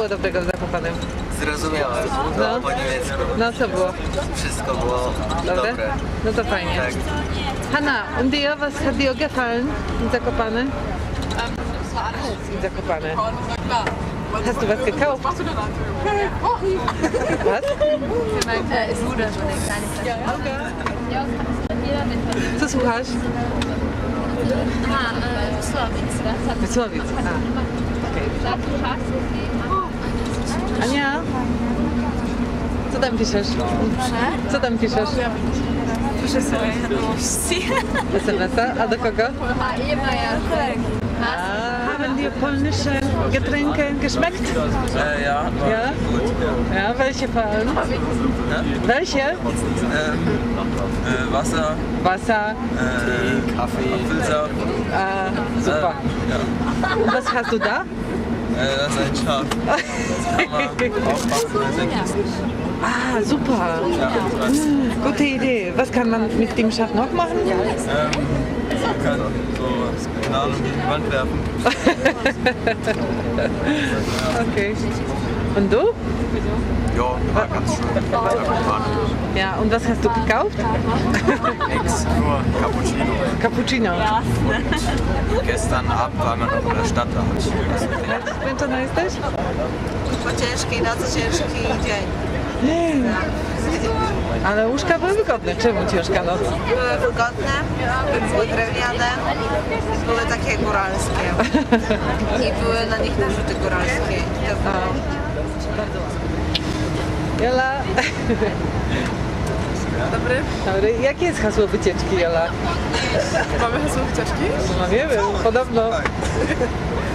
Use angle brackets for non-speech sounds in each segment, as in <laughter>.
było dobrego w Zakopanem? Zrozumiałem. No. Po niemiecku. No co było? Wszystko było Dobre? dobre. No to fajnie. Tak. Hanna, und dir, was hat dir gefallen in Zakopane? In Zakopane. Hast du was gekauft? Was? Für meinen Bruder so eine kleine Flasche. Co słuchasz? Aha, äh, Słowik. Wysłowic. A. okej. Ania? Co tam piszesz? Co tam piszesz? Piszę sobie wiadomości. SMS-a? A do kogo? A immer ja. A, haben dir polnische Getränke geschmeckt? E, ja. Ja? Ja, welche fallen? Welche? Ähm, äh, Wasser, Wasser. äh, Kaffee, Apfelsaft. Ah, super. Ja. Und was hast du da? Äh, das ist ein Schaf. <laughs> Ah, super. Ja, was? Gute Idee. Was kann man mit dem Schach noch machen? Ähm, man kann so, keine Ahnung, gegen die Wand werfen. <laughs> Okay. Und du? Ja, war ganz schön. Ja, und was hast du gekauft? Nix, nur Cappuccino. Cappuccino. Gestern Abend waren wir noch in der Stadt, da habe ich was. Zmęczona jesteś? Po ciężkiej nocy ciężki dzień. Ale łóżka były wygodne. Czemu ciężka noc? Były wygodne, były drewniane, były takie góralskie. <laughs> I były na nich narzuty góralskie. I to było bardzo ładne. Jola. Dobry. Dobry. Jakie jest hasło wycieczki, Jola? Mamy hasło wycieczki? No nie wiem, podobno.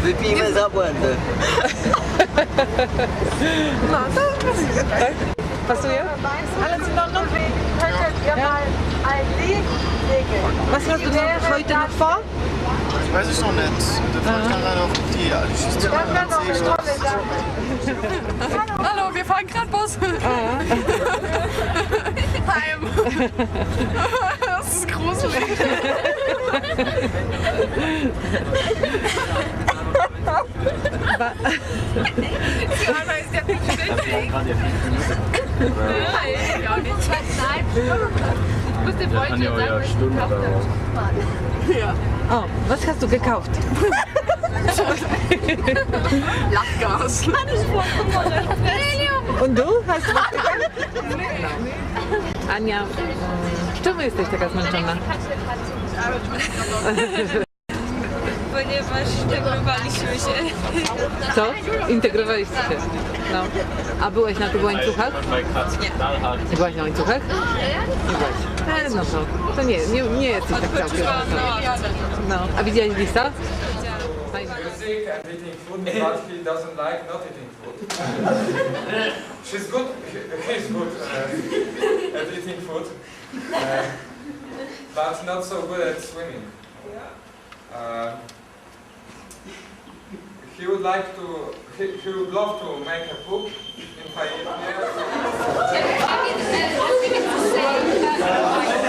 Wypijmy za błędy. No, to możliwe. Tak? Pasuje? Alles in Ordnung? Ja. Was hast du noch heute noch vor? Weiß ich noch nicht. Das wollte ich gerade auf die Geschichte Hallo, wir fahren gerade Bus. <laughs> Heim. Das ist gruselig. Johanna ist ja nicht ständig. Nein, ja nicht. Nein muss den Freund schon sagen, was ich gekauft habe. Ja. Oh, was hast du gekauft? Lachgas. Und du? Hast du was gekauft? Nee. Anja, du willst dich, da kannst man schon machen. Ponieważ Integrowaliśmy się. Co? Integrowaliście się. No. A byłeś na tych łańcuchach? Nie. Byłaś na łańcuchach? Nie byłaś. E, no to, to nie, nie, nie jesteś tak całkiem. No. A widziałeś lista? Fajnie. music and eating food, but he doesn't like not eating food. She's good, he- he's good uh, at eating food, uh, but not so good at swimming. Uh, he would like to, he, he would love to make a book in five years. <laughs>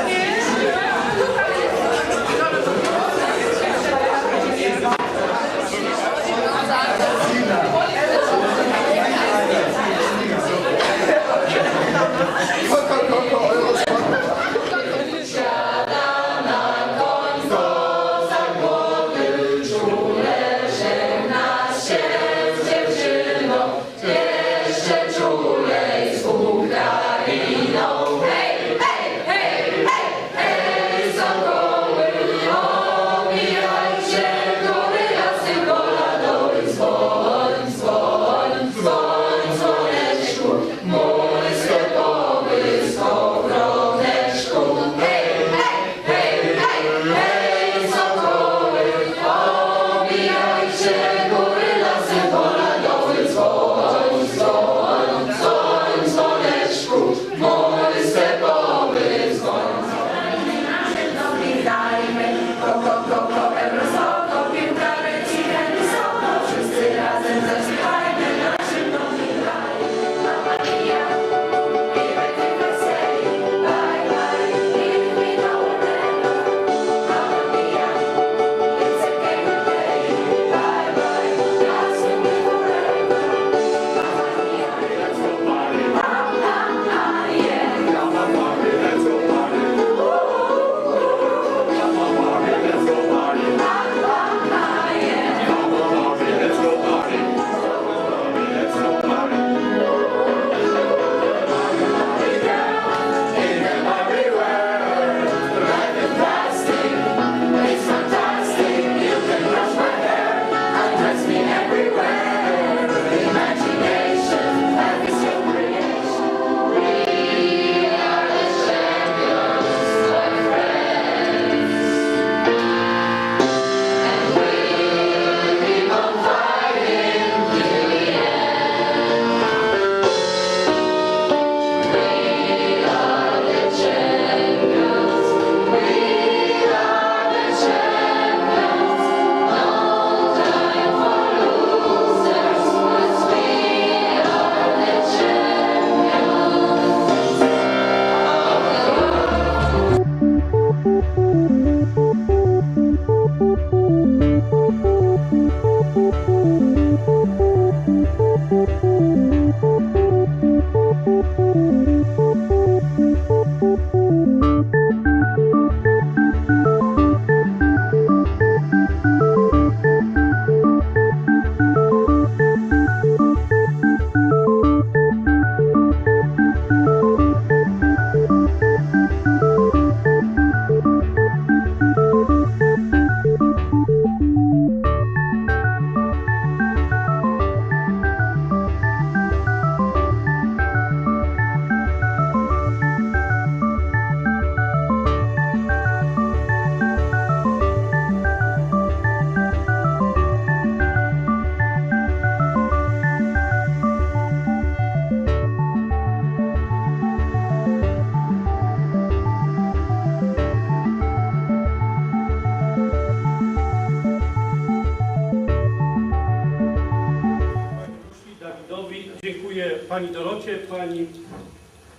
pani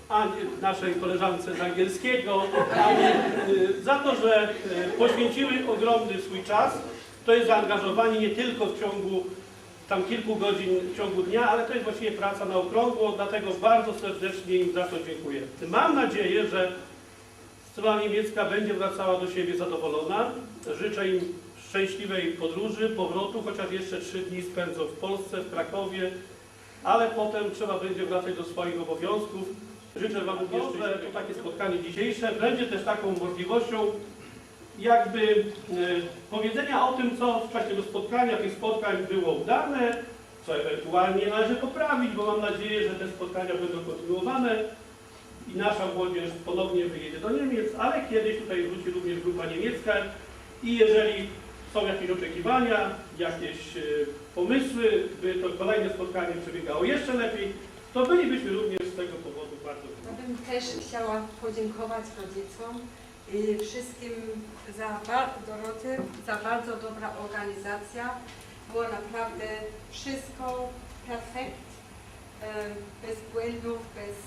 Anie, naszej koleżance z angielskiego, Anie, y, za to, że y, poświęciły ogromny swój czas. To jest zaangażowanie nie tylko w ciągu tam kilku godzin w ciągu dnia, ale to jest właściwie praca na okrągło, dlatego bardzo serdecznie im za to dziękuję. Mam nadzieję, że strona niemiecka będzie wracała do siebie zadowolona. Życzę im szczęśliwej podróży, powrotu, chociaż jeszcze trzy dni spędzą w Polsce, w Krakowie, ale potem trzeba będzie wracać do swoich obowiązków. Życzę Wam również, że to takie spotkanie dzisiejsze będzie też taką możliwością jakby e, powiedzenia o tym, co w czasie tego spotkania, tych spotkań było udane, co ewentualnie należy poprawić, bo mam nadzieję, że te spotkania będą kontynuowane i nasza młodzież ponownie wyjedzie do Niemiec, ale kiedyś tutaj wróci również grupa niemiecka i jeżeli są jakieś oczekiwania, jakieś e, pomysły, by to kolejne spotkanie przebiegało jeszcze lepiej, to bylibyśmy również z tego powodu bardzo Ja bym też chciała podziękować rodzicom i wszystkim za Doroty, za bardzo dobra organizacja. Było naprawdę wszystko perfekt, e, bez błędów, bez,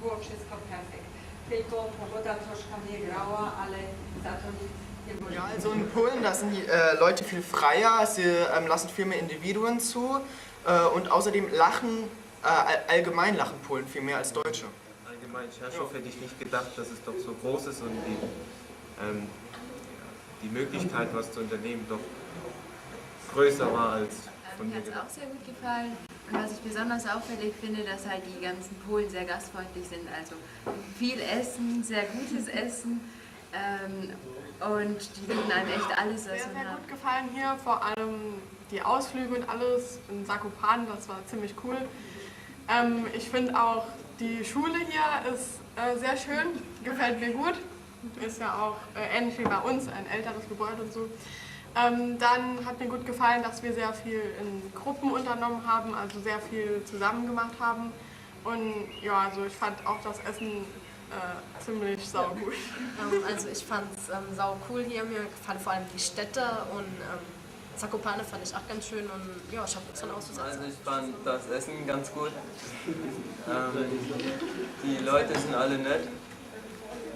było wszystko perfekt. Tylko pogoda troszkę nie grała, ale za to nic. Ja, also in Polen, da sind die äh, Leute viel freier, sie ähm, lassen viel mehr Individuen zu äh, und außerdem lachen, äh, all- allgemein lachen Polen viel mehr als Deutsche. Allgemein, Scherchow hätte ich nicht gedacht, dass es doch so groß ist und die, ähm, die Möglichkeit, was zu unternehmen, doch größer war als von Mir mir hat es auch sehr gut gefallen. Und was ich besonders auffällig finde, dass halt die ganzen Polen sehr gastfreundlich sind. Also viel Essen, sehr gutes Essen. Ähm, und die bieten einem echt alles. Sehr, Also sehr gut gefallen hier, vor allem die Ausflüge und alles in Sakopan, das war ziemlich cool. Ähm, ich finde auch die Schule hier ist äh, sehr schön, gefällt mir gut. Ist ja auch äh, ähnlich wie bei uns, ein älteres Gebäude und so. Ähm, dann hat mir gut gefallen, dass wir sehr viel in Gruppen unternommen haben, also sehr viel zusammen gemacht haben. Und ja, also ich fand auch das Essen äh, ziemlich saugut. Ähm, also ich fand es ähm, sau cool hier. Mir gefallen vor allem die Städte und ähm, Zakopane fand ich auch ganz schön und ja, ich habe nichts dran auszusetzen. Also ich fand das Essen ganz gut. Ähm, die Leute sind alle nett.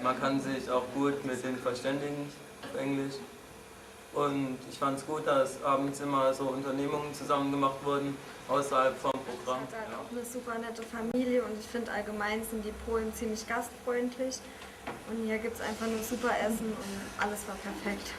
Man kann sich auch gut mit denen verständigen auf Englisch. Und ich fand es gut, dass abends immer so Unternehmungen zusammen gemacht wurden, außerhalb vom Programm. Ich hatte halt auch eine super nette Familie und ich finde allgemein sind die Polen ziemlich gastfreundlich. Und hier gibt es einfach nur super Essen und alles war perfekt.